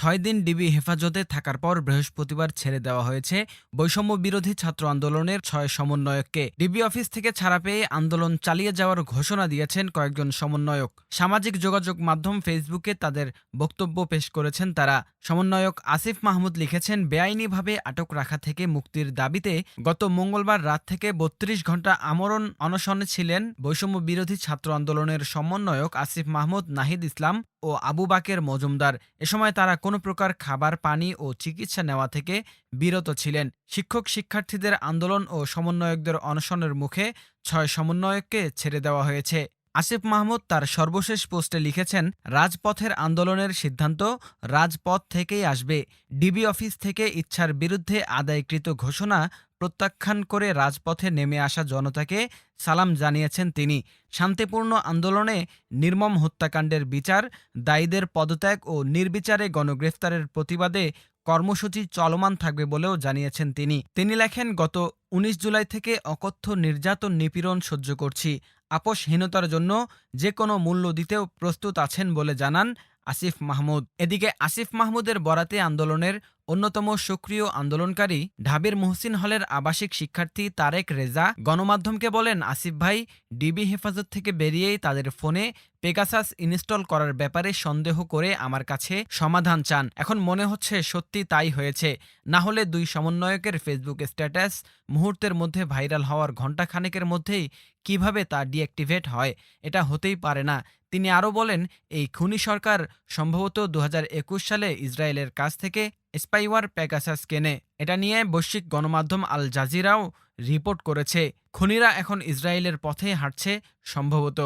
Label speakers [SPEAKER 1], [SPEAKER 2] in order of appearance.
[SPEAKER 1] ছয় দিন ডিবি হেফাজতে থাকার পর বৃহস্পতিবার ছেড়ে দেওয়া হয়েছে বৈষম্য বিরোধী ছাত্র আন্দোলনের ছয় সমন্বয়ককে। ডিবি অফিস থেকে ছাড়া পেয়ে আন্দোলন চালিয়ে যাওয়ার ঘোষণা দিয়েছেন কয়েকজন সমন্বয়ক। সামাজিক যোগাযোগ মাধ্যম ফেসবুকে তাদের বক্তব্য পেশ করেছেন তারা। সমন্বয়ক আসিফ মাহমুদ লিখেছেন, বেআইনিভাবে আটক রাখা থেকে মুক্তির দাবিতে গত মঙ্গলবার রাত থেকে বত্রিশ ঘণ্টা আমরণ অনশনে ছিলেন বৈষম্য বিরোধী ছাত্র আন্দোলনের সমন্বয়ক আসিফ মাহমুদ, নাহিদ ইসলাম ও আবু বাকের মজুমদার। এ সময় তারা কোনো প্রকার খাবার, পানি ও চিকিৎসা নেওয়া থেকে বিরত ছিলেন। শিক্ষক শিক্ষার্থীদের আন্দোলন ও সমন্বয়কদের অনশনের মুখে ছয় সমন্বয়ককে ছেড়ে দেওয়া হয়েছে। আসিফ মাহমুদ তার সর্বশেষ পোস্টে লিখেছেন, রাজপথের আন্দোলনের সিদ্ধান্ত রাজপথ থেকেই আসবে। ডিবি অফিস থেকে ইচ্ছার বিরুদ্ধে আদায়কৃত ঘোষণা প্রত্যাখ্যান করে রাজপথে নেমে আসা জনতাকে সালাম জানিয়েছেন তিনি। শান্তিপূর্ণ আন্দোলনে নির্মম হত্যাকাণ্ডের বিচার, দায়ীদের পদত্যাগ ও নির্বিচারে গণগ্রেফতারের প্রতিবাদে কর্মসূচি চলমান থাকবে বলেও জানিয়েছেন তিনি। তিনি লেখেন, গত ১৯ জুলাই থেকে অকথ্য নির্যাতন নিপীড়ন সহ্য করছি। আপোষহীনতার জন্য যে কোনো মূল্য দিতেও প্রস্তুত আছেন বলে জানান আসিফ মাহমুদ। এদিকে আসিফ মাহমুদের বরাতে আন্দোলনের অন্যতম সক্রিয় আন্দোলনকারী ঢাবির মুহসিন হলের আবাসিক শিক্ষার্থী তারেক রেজা গণমাধ্যমকে বলেন, আসিফ ভাই ডিবি হেফাজত থেকে বেরিয়েই তাদের ফোনে পেগাসাস ইনস্টল করার ব্যাপারে সন্দেহ করে আমার কাছে সমাধান চান। এখন মনে হচ্ছে সত্যি তাই হয়েছে। না হলে দুই সমন্বয়কের ফেসবুক স্ট্যাটাস মুহূর্তের মধ্যে ভাইরাল হওয়ার ঘণ্টাখানেকের মধ্যেই কীভাবে তা ডিঅ্যাক্টিভেট হয়, এটা হতেই পারে না। তিনি আরও বলেন, এই খুনি সরকার সম্ভবত দু হাজার একুশ সালে ইসরায়েলের কাছ থেকে স্পাইওয়ার প্যাকাসাস কেনে এটা নিয়ে বৈশ্বিক গণমাধ্যম আল জাজিরাও রিপোর্ট করেছে। খুনিরা এখন ইসরায়েলের পথে হাঁটছে সম্ভবত।